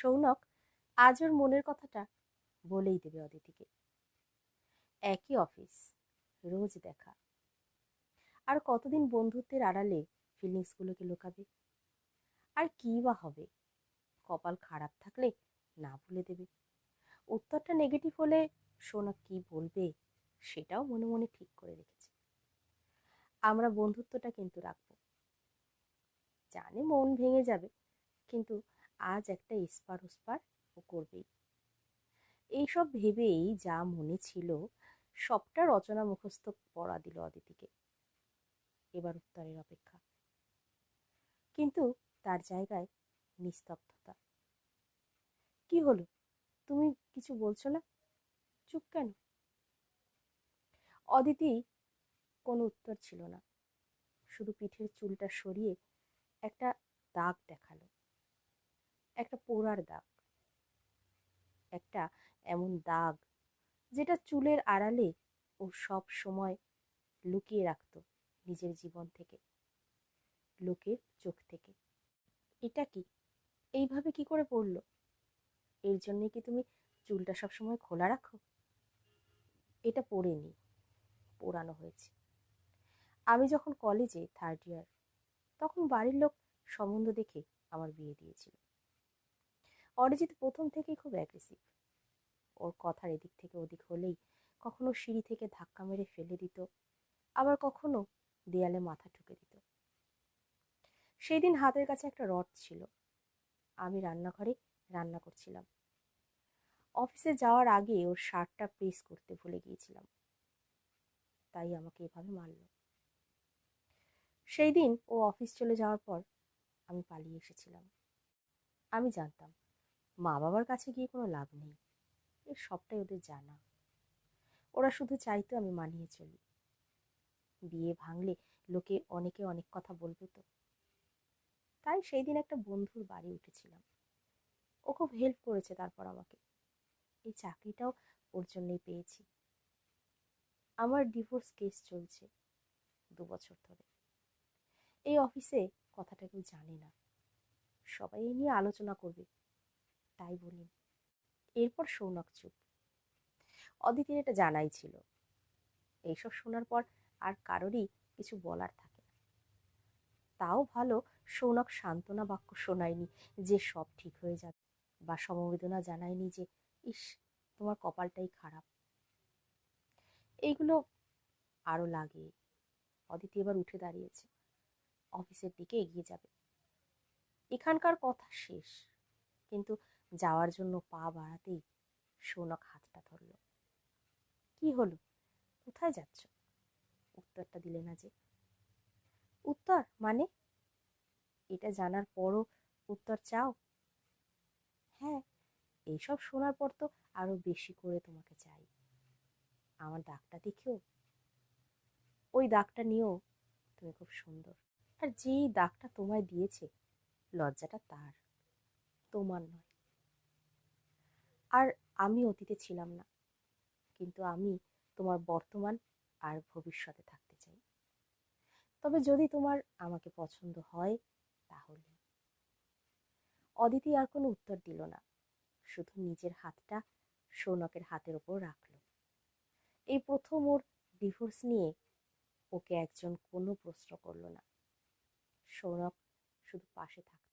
সৌনক আজ ওর মনের কথাটা বলেই দেবে অদিতিকে। একই অফিস রোজ দেখা। আর কতদিন বন্ধুত্বের আড়ালে ফিলিংসগুলোকে লুকাবে? আর কী বা হবে? কপাল খারাপ থাকলে না ভুলে দেবে। উত্তরটা নেগেটিভ হলে সোনা কি বলবে সেটাও মনে মনে ঠিক করে রেখেছে। আমরা বন্ধুত্বটা কিন্তু রাখব। জানে মন ভেঙে যাবে, কিন্তু আজ একটা ইস্পার ওস্পার ও করবেই। এইসব ভেবেই যা মনে ছিল, সবটা রচনা মুখস্থ পড়া দিল অদিতিকে এবার উত্তরের অপেক্ষা। কিন্তু তার জায়গায় নিস্তব্ধতা। কি হলো? তুমি কিছু বলছো না? চুপ কেন? অদিতি কোনো উত্তর ছিল না। শুধু পিঠের চুলটা সরিয়ে একটা দাগ দেখাল। একটা পোড়ার দাগ, একটা এমন দাগ যেটা চুলের আড়ালে ও সব সময় লুকিয়ে রাখত নিজের জীবন থেকে, লোকের চোখ থেকে। এটা কি? এইভাবে কি করে পড়ল? এর জন্যে কি তুমি চুলটা সবসময় খোলা রাখো? এটা পড়েনি পোড়ানো হয়েছে। আমি যখন কলেজে থার্ড ইয়ার তখন বাড়ির লোক সম্বন্ধ দেখে আমার বিয়ে দিয়েছিল। অরিজিৎ প্রথম থেকেই খুব অ্যাগ্রেসিভ ওর কথার এদিক থেকে ওদিক হলেই কখনো সিঁড়ি থেকে ধাক্কা মেরে ফেলে দিত, আবার কখনো দেয়ালে মাথা ঠুকে দিত। সেই দিন হাতের কাছে একটা রড ছিল। আমি রান্নাঘরে রান্না করছিলাম। অফিসে যাওয়ার আগে ওর শার্টটা প্রেস করতে ভুলে গিয়েছিলাম। তাই আমাকে এভাবে মারল। সেই দিন ও অফিস চলে যাওয়ার পর আমি পালিয়ে এসেছিলাম। আমি জানতাম মা বাবার কাছে গিয়ে কোনো লাভ নেই। এর সবটাই ওদের জানা। ওরা শুধু চাইতো আমি মানিয়ে চলি। বিয়ে ভাঙলে লোকে অনেকে অনেক কথা বলবে তো। তাই সেই দিন একটা বন্ধুর বাড়ি উঠেছিলাম। ও খুব হেল্প করেছে তারপর আমাকে। এই চাকরিটাও ওর জন্যই পেয়েছি। আমার ডিভোর্স কেস চলছে দু বছর ধরে। এই অফিসে কথাটা কেউ জানে না। সবাই এই নিয়ে আলোচনা করবে। তাই বলি এরপর সৌনক চুপ। অদিতির এটা জানাই ছিল। এইসব শোনার পর আর কারোরই কিছু বলার থাকে না। তাও ভালো সৌনক সান্ত্বনা বাক্য শোনায়নি যে সব ঠিক হয়ে যাবে বা সমবেদনা জানায়নি যে, ইস, তোমার কপালটাই খারাপ। এইগুলো আরও লাগে। অদিতি এবার উঠে দাঁড়িয়েছে। অফিসের দিকে এগিয়ে যাবে। এখানকার কথা শেষ। কিন্তু যাওয়ার জন্য পা বাড়াতেই সৌনক হাতটা ধরল। কি হলো? কোথায় যাচ্ছ? উত্তরটা দিলে না যে। উত্তর? মানে? এটা জানার পরও উত্তর চাও? হ্যাঁ এইসব শোনার পর তো আরও বেশি করে তোমাকে চাই। আমার দাগটা দেখেও? ওই দাগটা নিয়েও তুমি খুব সুন্দর। আর যেই দাগটা তোমায় দিয়েছে, লজ্জাটা তার। তোমার নয়। আর আমি অতীতে ছিলাম না। কিন্তু আমি তোমার বর্তমান আর ভবিষ্যতে থাকতে চাই। তবে যদি তোমার আমাকে পছন্দ হয়, তাহলে। অদিতি আর কোনো উত্তর দিল না। শুধু নিজের হাতটা সৌনকের হাতের ওপর রাখল। এই প্রথম ওর ডিভোর্স নিয়ে ওকে একজন কোনো প্রশ্ন করল না। সৌনক শুধু পাশে থাকল।